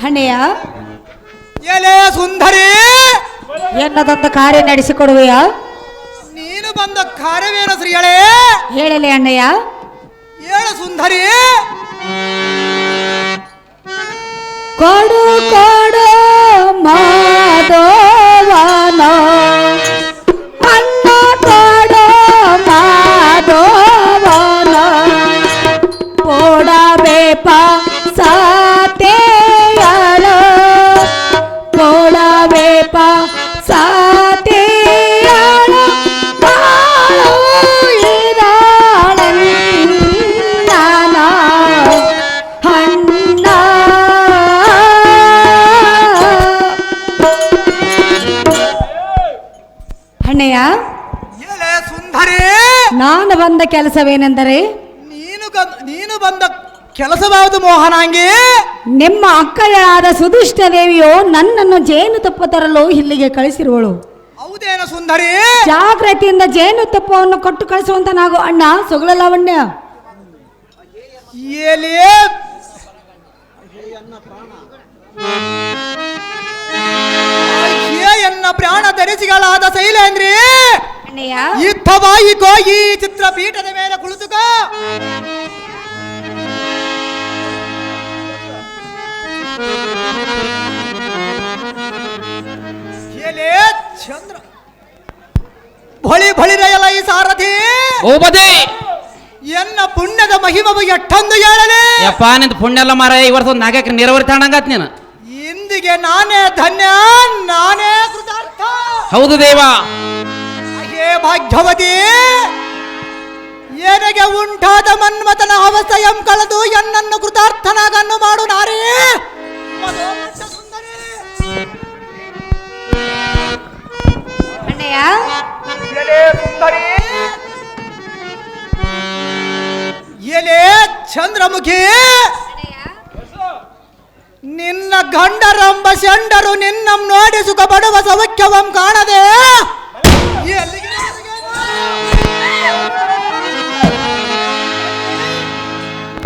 ಹಣ್ಣೆಯ ಎಲೆ ಸುಂದರಿ ಎನ್ನದೊಂದು ಕಾರ್ಯ ನಡೆಸಿಕೊಡುವೆಯಾ ನೀನು ಬಂದ ಕಾರ್ಯವೇನು ಶ್ರೀಯಳೇ ಹೇಳಲಿ ಅಣ್ಣಯ್ಯ ಏಳು ಸುಂದರಿ ಕೊಡು ಕೊಡು ಕೆಲಸವೇನೆಂದರೆ? ನೀನು ಗಂ- ನೀನು ಬಂದ ಕೆಲಸವಾದ ಮೋಹನಾಂಗಿ? ನಿಮ್ಮ ಅಕ್ಕಳಾದ ಸುದಿಷ್ಟ ದೇವಿಯು ನನ್ನನ್ನು ಜೇನುತುಪ್ಪ ತರಲು ಇಲ್ಲಿಗೆ ಕಳಿಸಿರುವಳು. ಹೌದೇನು ಸುಂದರಿ? ಜಾಗ್ರತೆಯಿಂದ ಜೇನುತುಪ್ಪವನ್ನು ಕೊಟ್ಟು ಕಳಿಸುವಂತ ನಾವು ಅಣ್ಣ ಸುಗಳ ಲಾವಣ್ಯ. ಎನ್ನ ಪ್ರಾಣ ಧರಿಸಿಗಳಾದ ಶೈಲೇಂದ್ರಿ? ಅಣ್ಣಯ್ಯ ಇತ್ತವಾಯಿಕೋ ಈ ಚಿತ್ರ ಪೀಠದ ಮೇಲೆ ಕುಳಿತುಕೋ. ಎಲೆ ಚಂದ್ರ. ಬಳಿ ಬಳಿರಯಲ ಈ ಸಾರಥಿ. ಭೂಪತಿ! ಎನ್ನ ಪುಣ್ಯದ ಮಹಿಮವು ಎಷ್ಟೊಂದು ಹೇಳಲಿ. ಯಪ್ಪ ನಿಂದ ಪುಣ್ಯ ಎಲ್ಲ ಮಾರ ಈ ವರ್ಷ ಒಂದು ನಾಗಕ್ಕೆ ನೀರಾವರಿ ತಗೊಂಡಂಗಾತ್ ನೀನು. ಇಂದಿಗೆ ನಾನೇ ಧನ್ಯ ನಾನೇ ಕೃತಾರ್ಥ. ಹೌದು ದೇವ. ಹೇ ಭಾಗ್ಯವತಿ ಏನೆಗೆ ಉಂಟಾದ ಮನ್ಮತನ ಅವಸ್ಥೆಯಂ ಕಳೆದು ಎನ್ನನ್ನು ಕೃತಾರ್ಥನಾಗನ್ನು ಮಾಡು ನಾರಿ. ಅಣ್ಣಯ್ಯ. ಎಲೆ ಚಂದ್ರಮುಖಿ. ನಿನ್ನ ಗಂಡರಂಬ ಶಂಡರು ನಿನ್ನಂ ನೋಡಿ ಸುಖ ಪಡುವ ಸೌಖ್ಯವಂ ಕಾಣದೆ. ಎಲ್ಲಿಗೆ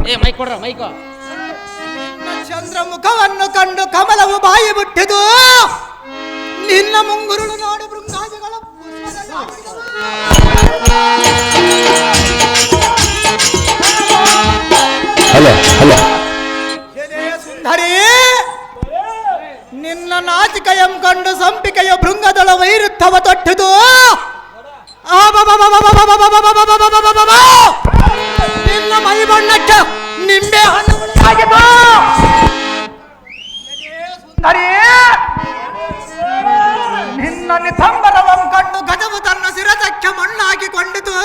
ಏ ಮೈಕ್ ಕೊಡ್ರ ಮೈಕ್ ಚಂದ್ರ ಚಂದ್ರಮುಖವನ್ನು ಕಂಡು ಕಮಲವು ಬಾಯಿ ಬಿಟ್ಟಿದು ನಿನ್ನ ಮುಂಗುರುಳು ನೋಡು ಬೃಂಗಾದಿಗಳ ಹಲೋ ಹಲೋ. ಸುಂದರಿ ನಿನ್ನ ನಾಚಿಕೆಯಂ ಕಂಡು ಸಂಪಿಕೆಯ ಭೃಂಗದಳ ವೈರುತ್ತವ ತೊಟ್ಟಿದು ನಿನ್ನ ಮೈ ಬಣ್ಣಕ್ಕೆ ನಿಂಬೆ ಹಣ್ಣು ನಿನ್ನ ನಿತಂಬರವಂ ಕಂಡು ಗಜವು ತನ್ನ ಸಿರಸಕ್ಕೆ ಮಣ್ಣಾಕಿಕೊಂಡಿತು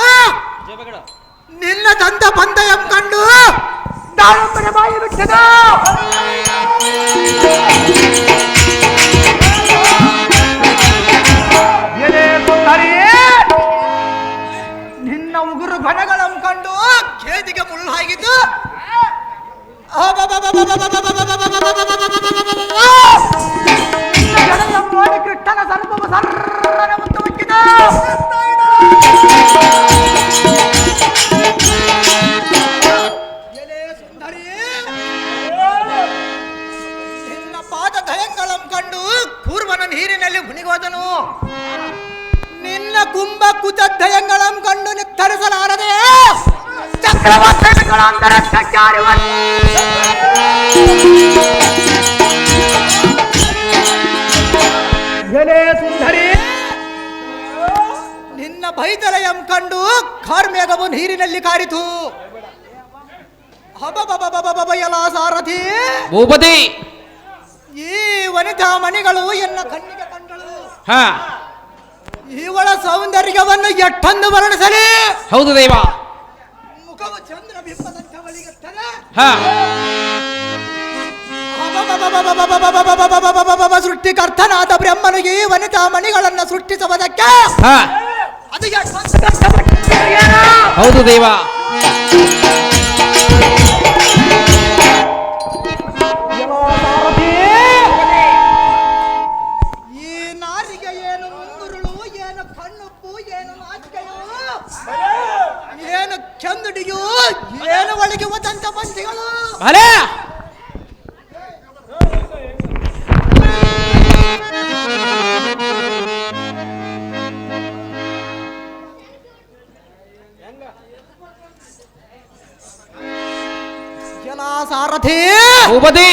ನಿನ್ನ ತಂದ ಪಂದಯಂ ಕಂಡು ದಾಳುಂಬರ ಬಾಯಿ ಬಿಟ್ಟದ. ಉಗುರು ಕಂಡು ಖೇದಿಗೆ ಮುಳ್ಳಾಗಿದ್ದು ಮಾಡಿ ಕೃಷ್ಣನ ಸರ್ಪವು ಮುತ್ತು ಮುಚ್ಚಿದ ಭೂಪತಿ! ಈ ವನಿತಾ ಮಣಿಗಳು ಎನ್ನ ಕಣ್ಣಿಗೆ ಕಂಡಳು. ಹ. ಇವಳ ಸೌಂದರ್ಯವನ್ನು ಎಷ್ಟೊಂದು ವರ್ಣಿಸಲಿ. ಹೌದು ದೇವ. ಮುಖವ ಚಂದ್ರ ಬಿಂಬದಂತೆ ಒಳಗಿರ್ತದೆ ಹಾ. ಸೃಷ್ಟಿಕರ್ತನಾದ ಬ್ರಹ್ಮನಿಗೆ ಈ ವನಿತಾ ಮಣಿಗಳನ್ನು ಸೃಷ್ಟಿಸುವುದಕ್ಕೆ ಹಾ ಅದು ಎಷ್ಟೊಂದು ಹೌದು ದೇವ. ಒಳಗೆ ಹೋದಂತ ಬಂದಿಗಳು ಸಾರಥಿ ಉಪದಿ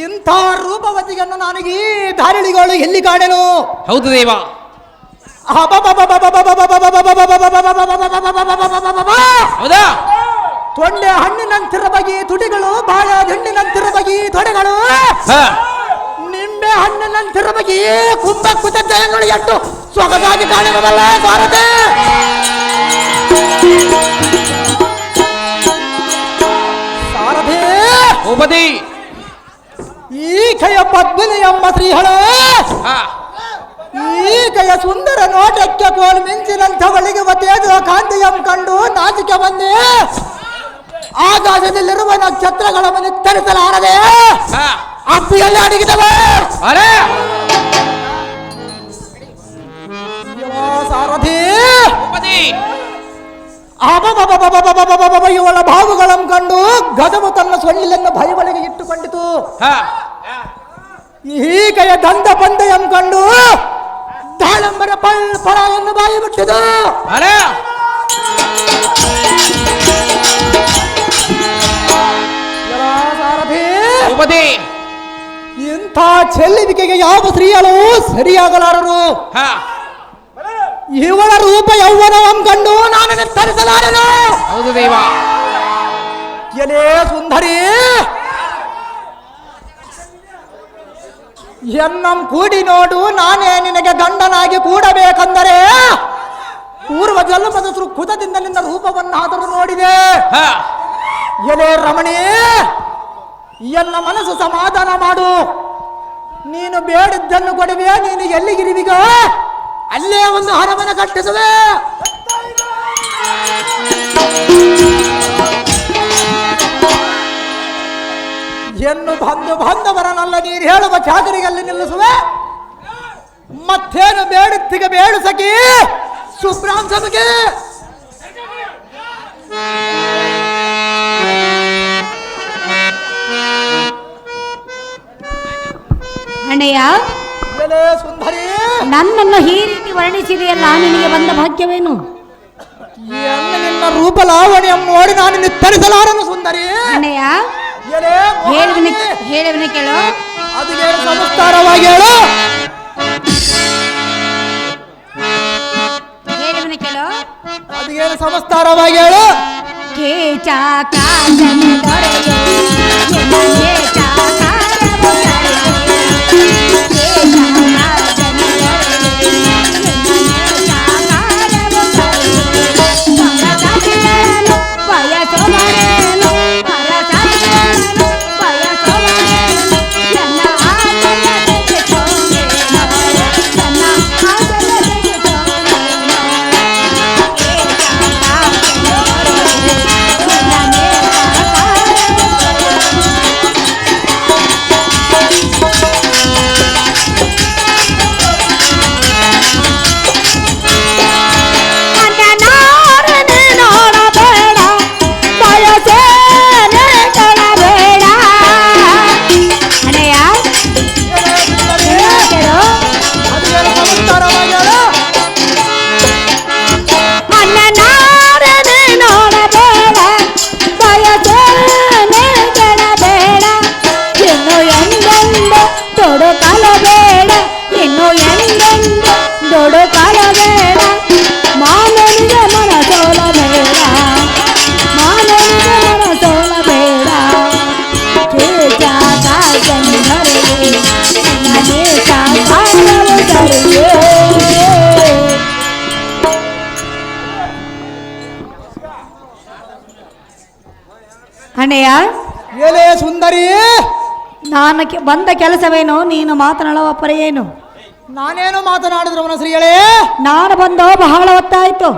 ಇಂಥ ರೂಪವತಿಯನ್ನು ನನಗೆ ಈ ಧಾರಿಳಿಗಳು ಎಲ್ಲಿ ಕಾಣೆನು? ಹೌದು ದೇವ. ಹೌದಾ ತೊಂಡೆ ಹಣ್ಣಿನಂತಿರ ಬಗೆ ತುಟಿಗಳು ಬಾಳೆ ಹಣ್ಣಿನಂತಿರ ಬಗೆ ತೊಡೆಗಳು. ನಿಂಬೆ ಹಣ್ಣಿನಂತಿರ ಬಗೆ ಕುಂಭ ಕುತಗಳು ಎಷ್ಟು ಸೊಗಸಾಗಿ ಕಾಣಿರಬಲ್ಲ ಭಾರತೆ. ಸಾರಥಿ ಉಪದಿ ಈಕೆಯ ಪದ್ಮಿನಿ ಎಂಬ ಶ್ರೀಹಳ. ಈಕೆಯ ಸುಂದರ ನೋಟಕ್ಕೆ ಕೋಲು ಮಿಂಚಿನಂಥವಳಿಗೆ ತೇಜೋ ಕಾಂತಿಯಂ ಕಂಡು ನಾಚಿಕೆ ಬಂದೆ. ಆಕಾಶದಲ್ಲಿರುವ ನಕ್ಷತ್ರಗಳನ್ನು ತರಿಸಲಾರದೆ? ಅಪ್ಪಿಯಲ್ಲಿ ಅಡಗಿದವ? ಅರೆ. ಸಾರಥಿ. ಇವಳ ಭಾವುಗಳನ್ನು ಕಂಡು ಗದವು ತನ್ನ ಸೊಳ್ಳಿಲನ್ನು ಒಳಗೆ ಇಟ್ಟುಕೊಂಡಿತು. ಈಕೆಯ ದಂದ ಪಂದೆಯನ್ನು ಕಂಡು ತಾಳಂಬರ ಪಳ್ ಪಳ ಎಂದು ಬಾಯಿ ಬಿಟ್ಟಿತು ಭೂಪತಿ ಇಂಥ ಚೆಲ್ಲಿವಿಕೆಗೆ ಯಾವ ಶ್ರೀಯಲು ಸರಿಯಾಗಲಾರರು? ಹಾ. ಇವಳ ರೂಪ ಯೌವನವನ್ನು ಕಂಡು ನಾನು ನಿರ್ಧರಿಸಲಾರನು? ಹೌದು ದೇವ. ಎಲೇ ಸುಂದರಿ! ಎನ್ನಂ ಕೂಡಿ ನೋಡು ನಾನೇ ನಿನಗೆ ಗಂಡನಾಗಿ ಕೂಡಬೇಕಂದರೆ ಪೂರ್ವ ಜನ್ಮದ ಸುಖದಿಂದ ನಿನ್ನ ರೂಪವನ್ನಾದರೂ ನೋಡಿದೆ. ಹಾ. ಎಲೆ ರಮಣಿ! ಎಲ್ಲ ಮನಸ್ಸು ಸಮಾಧಾನ ಮಾಡು. ನೀನು ಬೇಡಿದ್ದನ್ನು ಕೊಡುವೆ, ನೀನು ಎಲ್ಲಿಗಿರುವಿಗ? ಅಲ್ಲೇ ಒಂದು ಹರಮನ ಕಟ್ಟಿಸುವೆ ಎನ್ನು ಬಂದು ಬಂದವರನಲ್ಲ ನೀರು ಹೇಳುವ ಚಾಕರಿಯಲ್ಲಿ ನಿಲ್ಲಿಸುವೆ. ಮತ್ತೇನು ಬೇಡತ್ತಿಗೆ ಬೇಡು ಸಖಿ. ಅಣ್ಣಯ್ಯ ಎಲೆ ಸುಂದರಿ. ನನ್ನನ್ನು ಈ ರೀತಿ ವರ್ಣಿಸಿದೆಯಲ್ಲ ನಿನಗೆ ಬಂದ ಭಾಗ್ಯವೇನು? ನಿನ್ನ ರೂಪ ಲಾವಣಿಯನ್ನು ನೋಡಿ ನಾನು ನಿರ್ಧರಿಸಲಾರನು ಸುಂದರಿ. ಅಣ್ಣಯ್ಯ ಹೇಳಿವನ ಹೇಳಿವನ ಕೇಳು. ಅದು ನಮಸ್ಕಾರವಾಗಿ ಹೇಳು. ಹೇಳಿವನ ಕೇಳು. ಅದು ಏನು ಸಂಸ್ಕಾರವಾಗಿ ಹೇಳು. ಕೇಚ ಕಾಂಚನ ನಿನ್ನ ಕೇಚ ಬಂದ ಕೆಲಸವೇನು? ನೀನು ಮಾತನಾಡುವ ಪರ ಏನು ನಾನೇನು ಮಾತನಾಡಿದ್ರು ಅವನ ಶ್ರೀಗಳೇ ನಾನು ಬಂದ ಬಹಳ ಹೊತ್ತಾಯ್ತು.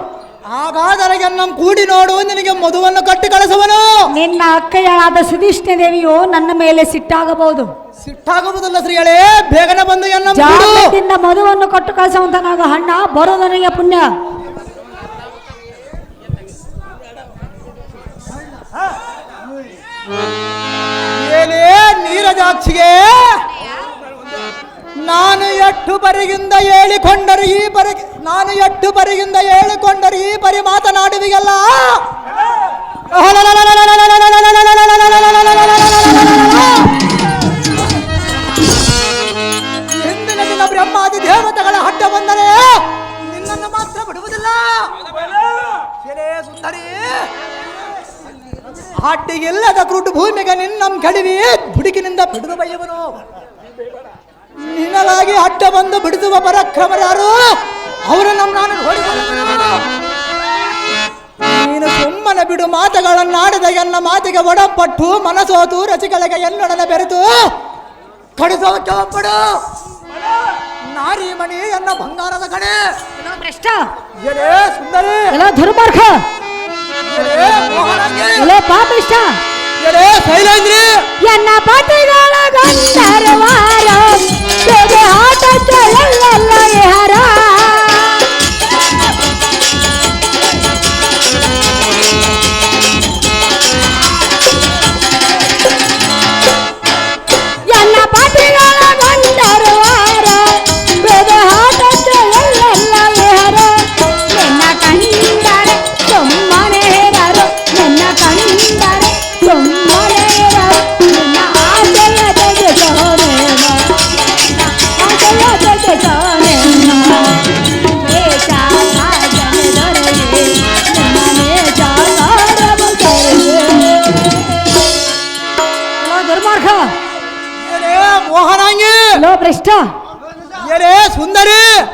ಹಾಗಾದರೆ ನಮ್ಮ ಕೂಡಿ ನೋಡು ನಿನಗೆ ಮಧುವನ್ನು ಕಟ್ಟಿ ಕಳಿಸುವನು. ನಿನ್ನ ಅಕ್ಕಯಾದ ಸುಧಿಷ್ಣ ದೇವಿಯು ನನ್ನ ಮೇಲೆ ಸಿಟ್ಟಾಗಬಹುದು. ಸಿಟ್ಟಾಗುವುದಲ್ಲ ಶ್ರೀಗಳೇ ಬೇಗನೆ ಬಂದು ಎನ್ನ ಜಾಗದಿಂದ ಮಧುವನ್ನು ಕೊಟ್ಟು ಕಳಿಸುವಂತನಾಗ ಹಣ್ಣ ನನಗೆ ಪುಣ್ಯ. ಏನೇ ನೀರಜಾಕ್ಷಿಗೆ ನಾನು ಎಟ್ಟು ಬರಿಗಿಂದ ಹೇಳಿಕೊಂಡರು ಈ ಪರಿ ನಾನು ಎಟ್ಟು ಬರಿಗಿಂದ ಹೇಳಿಕೊಂಡರು ಈ ಪರಿ ಮಾತನಾಡುವಿಗಲ್ಲ? ಹಿಂದಿನ ದಿನ ಬ್ರಹ್ಮಾದಿ ದೇವತೆಗಳ ಹಡ್ಡ ಬಂದರೆ ನಿನ್ನನ್ನು ಮಾತ್ರ ಬಿಡುವುದಿಲ್ಲ. ಸುಂದರಿ ಅಡ್ಡಿಗಿಲ್ಲದ ಕ್ರೂಟು ಭೂಮಿಗೆ ನಿನ್ನಂ ಕಡಿವೆಯೇ ಬುಡುಕಿನಿಂದ ಬಿಡುಗು ಬಯ್ಯವನು ನಿನ್ನಲಾಗಿ ಅಡ್ಡ ಬಂದು ಬಿಡಿಸುವ ಪರಾಕ್ರಮರಾರು ನಮ್ಮ ನಾನು ನೀನು ಸುಮ್ಮನೆ ಬಿಡು ಮಾತುಗಳನ್ನಾಡಿದ ಎನ್ನ ಮಾತಿಗೆ ಒಡಪಟ್ಟು ಮನಸೋತು ರಸಿಗಳಿಗೆ ಎನ್ನೊಡನೆ ಬೆರೆತು. ಕಡಿಸೋಕೆ ಒಪ್ಪಡು ನಾರಿ ಮಣಿ ಎನ್ನ ಬಂಗಾರದ ಕಡೆ. ಭ್ರಷ್ಟ? ಎಲೇ ಸುಂದರಿ. ಎಲ್ಲ ಎಲ್ಲ ಪಾಪಿಷ್ಟ ಎನ್ನ ಪತಿಗಳ ಗಂಧರ್ವಾರ ಬೇರೆ ಆಟಕ್ಕೆ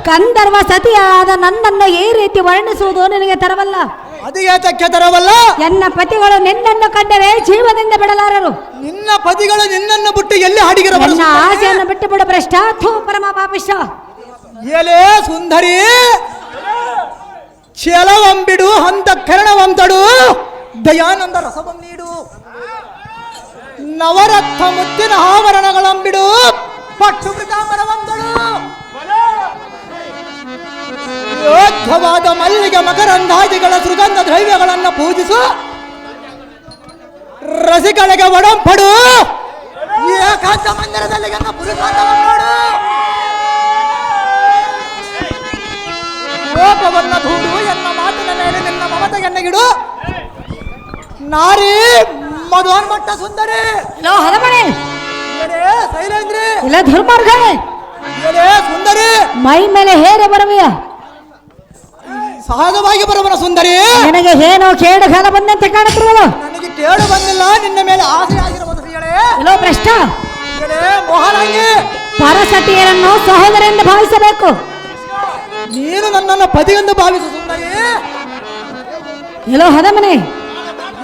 ಕಂದರ್ವ ಸತಿಯಾದ ನನ್ನನ್ನು ಈ ರೀತಿ ವರ್ಣಿಸುವುದು ನಿನಗೆ ತರವಲ್ಲ? ಅದಿಗೇತಕ್ಕೆ ತರವಲ್ಲ? ಎನ್ನ ಪತಿಗಳು ನಿನ್ನನ್ನು ಕಂಡರೆ ಜೀವದಿಂದ ಬಿಡಲಾರರು. ನಿನ್ನ ಪತಿಗಳು ನಿನ್ನನ್ನು ಬಿಟ್ಟು ಎಲ್ಲಿ ಹಾಡಿಗಿರ ನನ್ನ ಆಸೆಯನ್ನು ಬಿಟ್ಟು ಬಿಡ ಭ್ರಷ್ಟ ಥೂ ಪರಮ ಪಾಪಿಷ ಎಲೆ ಸುಂದರಿ ಛಲವಂಬಿಡು ಹಂತ ಕರಣವಂತಡು ದಯಾನಂದ ರಸವಂ ನೀಡು. ನವರತ್ನ ಮುತ್ತಿನ ಆವರಣಗಳಂಬಿಡು ಪಟ್ಟು ಮೃತಾಮರವಂದಳು ಯೋಗ್ಯವಾದ ಮಲ್ಲಿಗೆ ಮಕರಂಧಾದಿಗಳ ಸುಗಂಧ ದ್ರವ್ಯಗಳನ್ನು ಪೂಜಿಸು. ರಸಿಗಳಿಗೆ ಒಡಂಪಡು ಏಕಾಂತ ಮಂದಿರದಲ್ಲಿ ಕೋಪವನ್ನ ದೂಡು ಎನ್ನ ಮಾತಿನ ಮೇಲೆ ನಿನ್ನ ಗಿಡು ನಾರಿ ಮಧುವನ್ಮಟ್ಟ ಸುಂದರಿ. ಇಲ್ಲ ಹದಮಣಿ ಎಲೆ ಶೈಲೇಂದ್ರಿ. ಇಲ್ಲ ದುರ್ಮಾರ್ಗ ಎಲೆ ಸುಂದರಿ. ಮೈ ಮೇಲೆ ಹೇರೆ ಬರುವೆಯ? ಸಹಜವಾಗಿ ಬರುವ ಸುಂದರಿ. ನಿನಗೆ ಏನೋ ಕೇಳ ಕಾಲ ಬಂದಂತೆ ಕಾಣುತ್ತಿರುವುದು? ನನಗೆ ಕೇಳು ಬಂದಿಲ್ಲ ನಿನ್ನ ಮೇಲೆ ಆಸೆ ಆಗಿರಬಹುದು ಶ್ರೀಗಳೇ ಇಲ್ಲೋ ಭ್ರಷ್ಟ? ಎಲೆ ಮೋಹನಾಂಗಿ ಪರಸತಿಯರನ್ನು ಸಹೋದರೆಂದು ಭಾವಿಸಬೇಕು. ನೀನು ನನ್ನನ್ನು ಪತಿಯೆಂದು ಭಾವಿಸು ಸುಂದರಿ. ಇಲ್ಲೋ ಹದಮನೆ?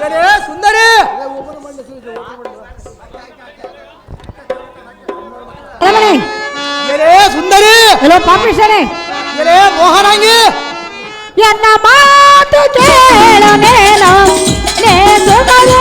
ಎಲೆ ಸುಂದರಿ. ಹದಮನೆ? ಎಲೆ ಸುಂದರಿ. ಇಲ್ಲೋ ಎಲೆ ಮೋಹನಾಂಗಿ ಎನ್ನ ಮಾತು ಕೇಳ ನೇನ ನೇ ಸುಖದ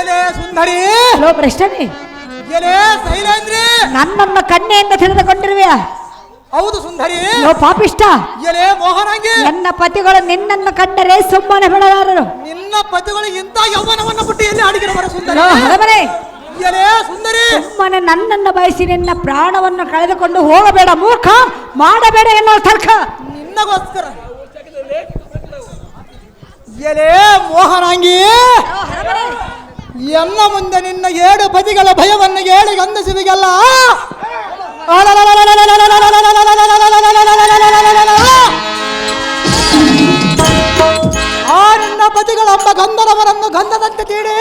ಎಲೆ ಸುಂದರಿ? ಹಲೋ ಪ್ರಶ್ನೆ. ಎಲೆ ಶೈಲೇಂದ್ರಿ ನನ್ನನ್ನು ಕಣ್ಣೆಯಿಂದ ತಿಳಿದುಕೊಂಡಿರುವೆಯ ಹೌದು ಸುಂದರಿ. ಲೋ ಪಾಪಿಷ್ಟ. ಎಲೆ ಮೋಹನಾಂಗಿ? ನನ್ನ ಪತಿಗಳು ನಿನ್ನನ್ನು ಕಂಡರೆ ಸುಮ್ಮನೆ ಬಿಡಲಾರರು. ನಿನ್ನ ಪತಿಗಳು ಇಂಥ ಯೌವನವನ್ನು ಬಿಟ್ಟು ಎಲ್ಲಿ ಬರ ಸುಂದರಿ? ಎಲೆ ಸುಂದರಿ? ಸುಮ್ಮನೆ ನನ್ನನ್ನು ಬಯಸಿ ನಿನ್ನ ಪ್ರಾಣವನ್ನು ಕಳೆದುಕೊಂಡು ಹೋಗಬೇಡ ಮೂರ್ಖ. ಮಾಡಬೇಡ ಎನ್ನುವ ತರ್ಕ. ನಿನ್ನಗೋಸ್ಕರ. ಎಲೆ ಮೋಹನಾಂಗಿ. ಎಲ್ಲ ಮುಂದೆ ನಿನ್ನ ಏಳು ಪದಿಗಳ ಭಯವನ್ನು ಹೇಳಿ ಗಂಧಸಿವಿಗೆಲ್ಲ ಆ ನಿನ್ನ ಗಂಧರವರನ್ನು ಗಂಧದಂತೆ ತೀಡಿ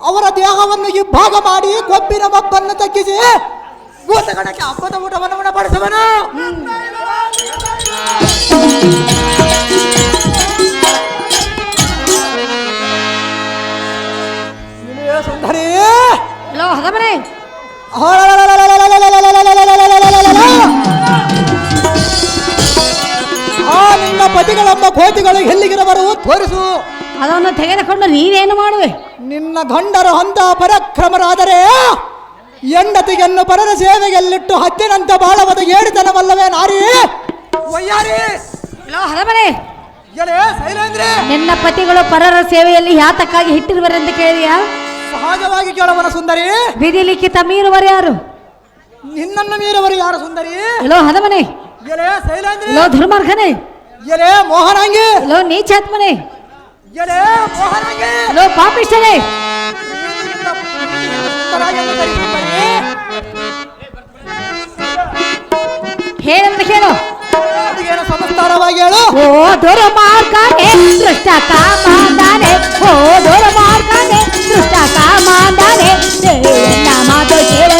ಅವರ ದೇಹವನ್ನು ಇಬ್ಬಾಗ ಮಾಡಿ ಕೊಬ್ಬಿನ ಮಬ್ಬನ್ನು ತಗ್ಗಿಸಿ ಭೂತಗಣಕ್ಕೆ ಹಬ್ಬದ ಊಟವನ್ನು ಉಣಪಡಿಸುವನು ಲೋ ಹದಮನೆ ಆ ನಿನ್ನ ಪತಿಗಳೆಂಬ ಕೋತಿಗಳು ಎಲ್ಲಿಗಿರಬರು ತೋರಿಸು ಅದನ್ನು ತೆಗೆದುಕೊಂಡು ನೀನೇನು ಮಾಡುವೆ ನಿನ್ನ ಗಂಡರು ಅಂತ ಪರಾಕ್ರಮರಾದರೆ ಹೆಂಡತಿಗೆನ್ನು ಪರರ ಸೇವೆಯಲ್ಲಿಟ್ಟು ಹತ್ತಿನಂತ ಬಾಳವದ ಏಡಿತನವಲ್ಲವೇ ನಾರಿ ಒಯ್ಯಾರಿ ಲೋ ಹದಮನೆ ನಿನ್ನ ಪತಿಗಳು ಪರರ ಸೇವೆಯಲ್ಲಿ ಯಾತಕ್ಕಾಗಿ ಹಿಟ್ಟಿರುವರೆಂದು ಕೇಳಿಯಾ ಸಹಜವಾಗಿ ಕೇಳವನ ಸುಂದರಿ ವಿಧಿಲಿಖಿತ ಮೀರುವರು ಯಾರು? ನಿನ್ನನ್ನು ಮೀರವರು ಯಾರು ಸುಂದರಿ? ಲೋ ಹದಮನೆ ಎಲೆ ಶೈಲೇಂದ್ರಿ. ಲೋ ಧರ್ಮಾರ್ಖನೆ ಎಲೆ ಮೋಹನಾಂಗಿ. ಲೋ ನೀಚಾತ್ಮನೆ. ಎಲೆ ಮೋಹನಾಂಗಿ. ಲೋ ಪಾಪಿಷ್ಟನೆ. ಹೇಳಂತ ಕೇಳು ಏನು ಸಮಸ್ತಾರವಾಗಿ ಹೇಳು? ಓ ದುರ್ಮಾರ್ಗನೆ ದೃಷ್ಟ ಕಾಮಾನೆ ಓ ದುರ್ಮಾರ್ಗನೆ ದೃಷ್ಟ ಕಾಮಾಂದಾನೆ ನಿನ್ನ ಮಾತು ಕೇಳಕ್ಕೆ ತಗಲೇ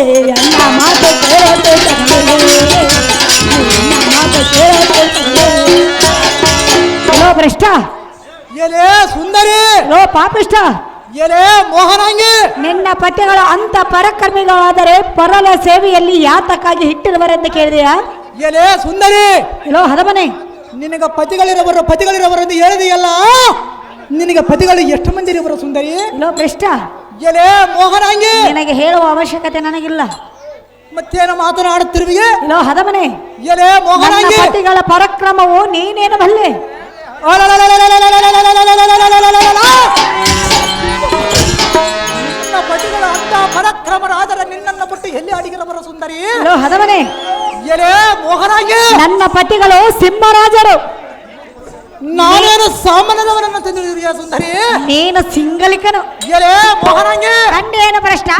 ಕಾಮಾದಾನೆ ಎಲ್ಲ ಮಾತು ಮಾತು ಕೇಳತೆ ತಗಲೇ ಲೋ ಭ್ರಷ್ಟ. ಎಲೆ ಸುಂದರಿ. ಲೋ ಪಾಪಿಷ್ಟ ಎಲೆ ಮೋಹನಾಂಗಿ. ನಿನ್ನ ಪತಿಗಳು ಅಂತ ಪರಕರ್ಮಿಗಳಾದರೆ ಪರಲ ಸೇವೆಯಲ್ಲಿ ಯಾತಕ್ಕಾಗಿ ಹಿಟ್ಟಿರುವರೆಂದು ಕೇಳಿದೆಯಾ? ಎಲೆ ಸುಂದರಿ. ಲೋ ಹದಮನೆ. ನಿನಗ ಪತಿಗಳಿರವರು ಪತಿಗಳಿರವರು ಎಂದು ಹೇಳಿದೆಯಲ್ಲ? ನಿನಗೆ ಪತಿಗಳು ಎಷ್ಟು ಮಂದಿ ಇರುವರು ಸುಂದರಿ? ಲೋ ಭ್ರಷ್ಟ. ಎಲೆ ಮೋಹನಾಂಗಿ ನಿನಗೆ ಹೇಳುವ ಅವಶ್ಯಕತೆ ನನಗಿಲ್ಲ. ಮತ್ತೇನು ಮಾತನಾಡುತ್ತಿರುವೆ ಇಲ್ಲೋ ಹದಮನೆ ಎಲೆ ನನ್ನ ಮೋಹನಾಂಗಿ ಪತಿಗಳ ಪರಾಕ್ರಮವು ನೀನೇನು ಬಲ್ಲೆ? ನಿನ್ನ ಪತಿಗಳು ಅಂತ ಪರಾಕ್ರಮರಾದರೆ ನಿನ್ನನ್ನು ಬಿಟ್ಟು ಎಲ್ಲಿ ಅಡಿಗಿರವರು ಸುಂದರಿ? ಇಲೋ ಹದಮನೆ ಎಲೆ ಮೋಹನಾಂಗಿ ನನ್ನ ಪತಿಗಳು ಸಿಂಹರಾಜರು. ನಾನೇನು ಸಾಮಾನ್ಯದವರನ್ನು ತಂದಿದ್ದೀರಿಯಾ ಸುಂದರಿ? ನೀನು ಸಿಂಗಲಿಕನು. ಎಲೆ ಮೋಹನಾಂಗಿ. ಕಂಡೇನು ಭ್ರಷ್ಟ?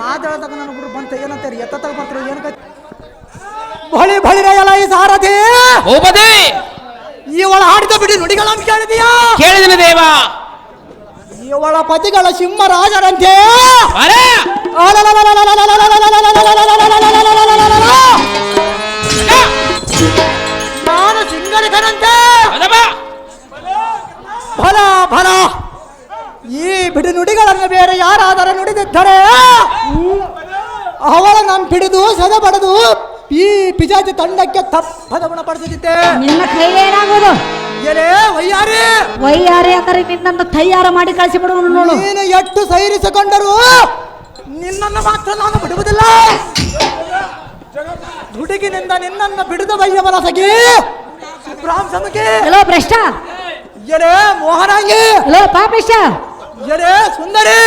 ಮಾತಾಡತಕ್ಕ ನನ್ನ ಗುರು ಬಂತ ಏನಂತಾರೆ ಎತ್ತ ತಗ ಬರ್ತಾರೆ ಏನು ಬಳಿ ಬಳಿ ಎಲ್ಲ ಈ ಸಾರಥಿ. ಭೂಪತಿ ಇವಳ ಹಾಡಿದ ಬಿಡಿ ನುಡಿಗಳನ್ನು ಕೇಳಿದೀಯಾ? ಕೇಳಿದಿನ ದೇವ. ಇವಳ ಪತಿಗಳ ಸಿಂಹರಾಜರಂತೆ. ಅರೆ! ನಾನು? ಫಲ ಫಲ. ಈ ಬಿಡಿ ನುಡಿಗಳನ್ನು ಬೇರೆ ಯಾರಾದರೂ ನುಡಿದಿದ್ದರೆ? ಅವಳ ನಮ್ ಹಿಡಿದು ಸದ ಬಡದು ಈ ಪಿಜಾಜಿ ತಂಡಕ್ಕೆ ತಪ್ಪದ ಗುಣಪಡಿಸುತ್ತಿದ್ದೆ ನಿನ್ನ ಕೈಲೇನಾಗುವುದು ಎಲೆ ವಯ್ಯಾರಿ ವೈಯಾರಿ ಅಂದರೆ ನಿನ್ನನ್ನು ತಯಾರ ಮಾಡಿ ಕಳಿಸಿಬಿಡುವನು ನೋಡು. ನೀನು ಎಷ್ಟು ಸೈರಿಸಿಕೊಂಡರು ನಿನ್ನನ್ನು ಮಾತ್ರ ನಾನು ಬಿಡುವುದಿಲ್ಲ. ದುಡುಗಿನಿಂದ ನಿನ್ನನ್ನು ಬಿಡದ ಬಯ್ಯವನ ಸಗಿ. ಸುಬ್ರಾಂಸಮಿಗೆ ಇಲೋ ಭ್ರಷ್ಟ? ಎಲೆ ಮೋಹನಾಂಗಿ. ಹಲೋ ಪಾಪೇಶ ಎಲೆ ಸುಂದರಿ.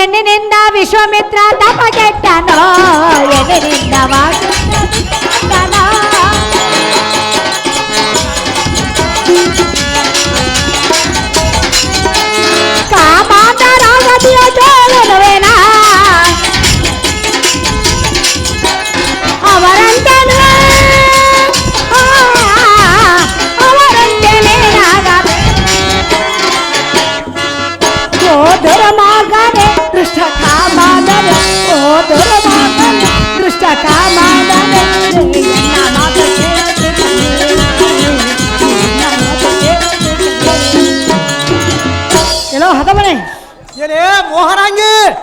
ಎಣ್ಣಿನಿಂದ ವಿಶ್ವಮಿತ್ರ ತಪ ಕೆಟ್ಟನೋ ಎಣ್ಣಿನಿಂದ ವಾಸುದೇವನೋ.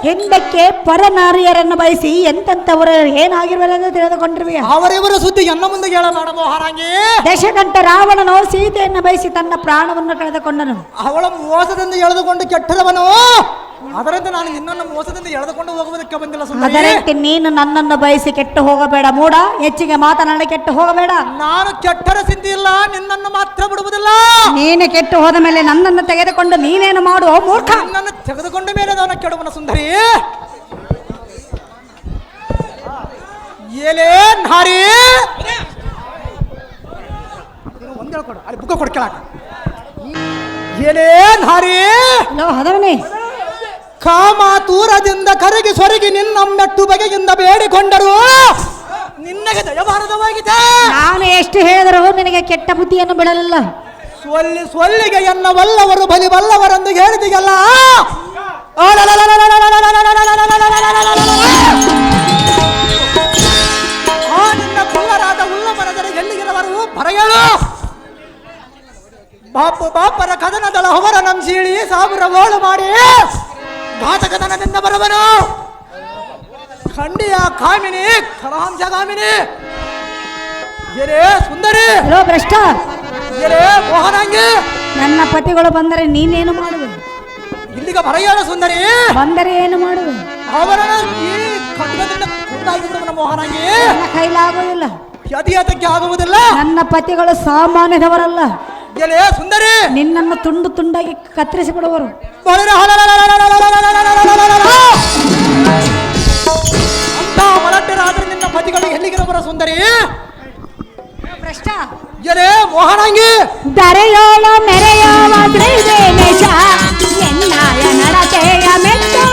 ಹಿಂದಕ್ಕೆ ಪರನಾರಿಯರನ್ನು ಬಯಸಿ ಎಂತೆಂಥವರು ಏನಾಗಿರುವರೆಂದು ತಿಳಿದುಕೊಂಡಿರುವೆ ಅವರಿವರ ಸುದ್ದಿ ಎನ್ನ ಮುಂದೆ ಹೇಳಬೇಡ ಮೋಹನಾಂಗಿ ದಶಕಂಠ ರಾವಣನು ಸೀತೆಯನ್ನು ಬಯಸಿ ತನ್ನ ಪ್ರಾಣವನ್ನು ಕಳೆದುಕೊಂಡನು ಅವಳ ಮೋಸದಿಂದ ಎಳೆದುಕೊಂಡು ಕೆಟ್ಟದವನು ಅದರಂತೆ ನಾನು ನಿನ್ನನ್ನು ಮೋಸದಿಂದ ಎಳೆದುಕೊಂಡು ಹೋಗುವುದಕ್ಕೆ ಬಂದಿಲ್ಲ ಸುಂದರಿ ಅದರಂತೆ ನೀನು ನನ್ನನ್ನು ಬಯಸಿ ಕೆಟ್ಟು ಹೋಗಬೇಡ ಮೂಡ ಹೆಚ್ಚಿಗೆ ಮಾತನಾಡಿ ಕೆಟ್ಟು ಹೋಗಬೇಡ. ನಾನು ಕೆಟ್ಟರ ಸಿದ್ಧಿಲ್ಲ ನಿನ್ನನ್ನು ಮಾತ್ರ ಬಿಡುವುದಿಲ್ಲ. ನೀನು ಕೆಟ್ಟು ಹೋದ ಮೇಲೆ ನನ್ನನ್ನು ತೆಗೆದುಕೊಂಡು ನೀನೇನು ಮಾಡು ಮೂರ್ಖ? ನನ್ನನ್ನು ತೆಗೆದುಕೊಂಡ ಮೇಲೆ ಅದನ್ನು ಕೆಡುವನ ಸುಂದರಿ. ಏಲೇ ನಾರಿ. ಒಂದ್ ಹೇಳ್ಕೊಡು ಅಲ್ಲಿ ಬುಕ್ಕ ಕೊಡ್ಕೇಳ ಏಲೇ ನಾರಿ. ಲೋ ಹದವನೇ. ಕಾಮ ತೂರದಿಂದ ಕರಗಿ ಸೊರಗಿ ನಿನ್ನ ಮೆಟ್ಟು ಬಗೆಯಿಂದ ಬೇಡಿಕೊಂಡರು. ನಿನ್ನಗೆ ದಯಬಾರದವಾಗಿದೆ ನಾನು ಎಷ್ಟು ಹೇಳಿದರೂ ನಿನಗೆ ಕೆಟ್ಟ ಬುದ್ಧಿಯನ್ನು ಬಿಡಲಿಲ್ಲ. ಸೊಲ್ಲಿ ಸೊಲ್ಲಿಗೆ ಎನ್ನ ವಲ್ಲವರು ಬಲಿ ಬಲ್ಲವರೆಂದು ಹೇಳಿದೆಯಲ್ಲ. ಆ ನಿನ್ನ ಕುಲ್ಲರಾದ ಉಲ್ಲಮನದರೆ ಎಲ್ಲಿಗಿರವರು? ಬರಗೇಳು ಬಾಪು ಬಾಪರ ಕದನದಳ ಹೊರ ಸೀಳಿ ಸಾವಿರ ಓಳು ಮಾಡಿ. ಘಾತಕದನದಿಂದ ಬರುವನು. ಖಂಡಿಯ ಕಾಮಿನಿ ಕಲಹಾಂಶ ಕಾಮಿನಿ. ಎರೆ ಸುಂದರಿ. ಹಲೋ ಭ್ರಷ್ಟ. ಎರೆ ಮೋಹನಾಂಗಿ. ನನ್ನ ಪತಿಗಳು ಬಂದರೆ ನೀನೇನು ಮಾಡುವೆ? ಇಲ್ಲಿಗ ಬರೆಯೋಣ ಸುಂದರಿ. ಬಂದರೆ ಏನು ಮಾಡುವೆ? ಅವರ ಈ ಖಡ್ಗದಿಂದ ಕುಂದಾಗಿ ಬಿಡುವನ ಮೋಹನಾಂಗಿ. ನನ್ನ ಕೈಲಾಗುವುದಿಲ್ಲ. ಆಗುವುದಿಲ್ಲ. ನನ್ನ ಪತಿಗಳು ಸಾಮಾನ್ಯದವರಲ್ಲ. ಎಲೆ ಸುಂದರಿ ನಿನ್ನನ್ನು ತುಂಡು ತುಂಡಾಗಿ ಕತ್ತರಿಸಿ ಬಿಡುವರು ಅಂತ ಮಲಟ್ಟರಾದ್ರೆ ನಿನ್ನ ಪತಿಗಳು ಎಲ್ಲಿಗೆ ಬರ ಸುಂದರಿ ಭ್ರಷ್ಟ ಎಲೆ ಮೋಹನಾಂಗಿ ದರೆಯೋಳ ಮೆರೆಯೋಳ ದ್ರೈವೇಶ ಎನ್ನಾಯ ನಡತೆಯ ಮೆಚ್ಚೋ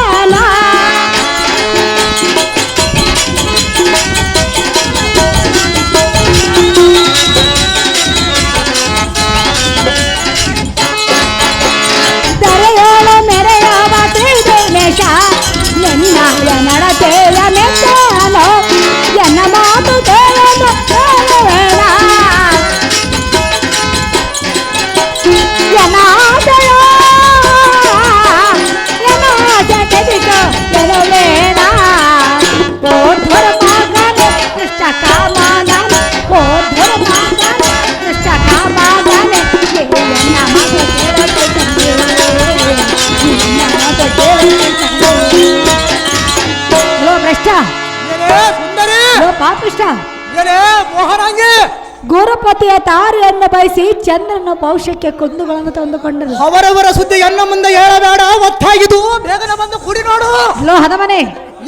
ಬಯಸಿ ಚಂದ್ರನ ಭವಿಷ್ಯಕ್ಕೆ ಕುಂದುಗಳನ್ನು ತಂದುಕೊಂಡರು. ಅವರವರ ಸುದ್ದಿ ಎನ್ನ ಮುಂದೆ ಹೇಳಬೇಡ ಒತ್ತಾಗಿದು ಬೇಗನೆ ಬಂದು ಕುಡಿ ನೋಡು. ಲೋ ಹದಮನೆ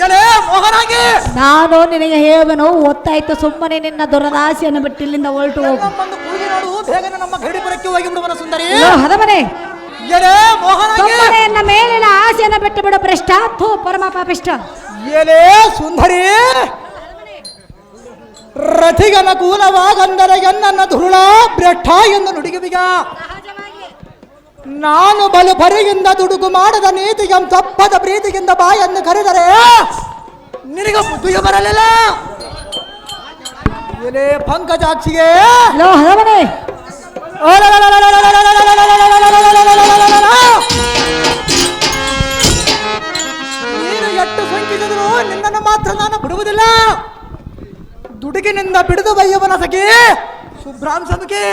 ಎಲೆ ಮೋಹನಾಂಗಿ. ನಾನು ನಿನಗೆ ಹೇಳುವೆನು ಒತ್ತಾಯ್ತು ಸುಮ್ಮನೆ ನಿನ್ನ ದುರದಾಸೆಯನ್ನು ಬಿಟ್ಟು ಇಲ್ಲಿಂದ ಹೊರಟು ಹೋಗು. ಬಂದು ಕುಡಿ ನೋಡು. ಬೇಗನೆ ನಮ್ಮ ಗಡಿಪುರಕ್ಕೆ ಹೋಗಿ ಬಿಡುವನ ಸುಂದರಿ. ಲೋ ಹದಮನೆ ಎಲೆ ಮೋಹನಾಂಗಿ. ಸುಮ್ಮನೆ ನನ್ನ ಮೇಲಿನ ಆಸೆಯನ್ನು ಬಿಟ್ಟು ಬಿಡು ಭ್ರಷ್ಟ ಥೂ ಪರಮ ಪಾಪಿಷ್ಟ ಎಲೆ ಸುಂದರಿ. ರಥಿಗನ ಕೂಲವಾಗಂದರೆ ಎನ್ನನ್ನ ಧುರುಳ ಬ್ರಠ ಎಂದು ನುಡಿಗುವಿಗ ನಾನು ಬಲು ಬರಿಗಿಂದ ದುಡುಗು ಮಾಡದ ನೀತಿಗೆ ತಪ್ಪದ ಪ್ರೀತಿಗಿಂದ ಬಾಯನ್ನು ಕರೆದರೆ ನಿನಗೆ ಬುದ್ಧಿಗೆ ಬರಲಿಲ್ಲ ಎಲೆ ಪಂಕಜಾಕ್ಷಿಗೆ ನೀನು ಎಷ್ಟು ಸಂಕಿಸಿದ್ರು ನಿನ್ನನ್ನು ಮಾತ್ರ ನಾನು ಬಿಡುವುದಿಲ್ಲ ತುಡುಕಿನಿಂದ ಬಿಡಿದು ಬಯ್ಯವನ ಸಖಿ. ಶುಭ್ರಾಂಶದಕಿ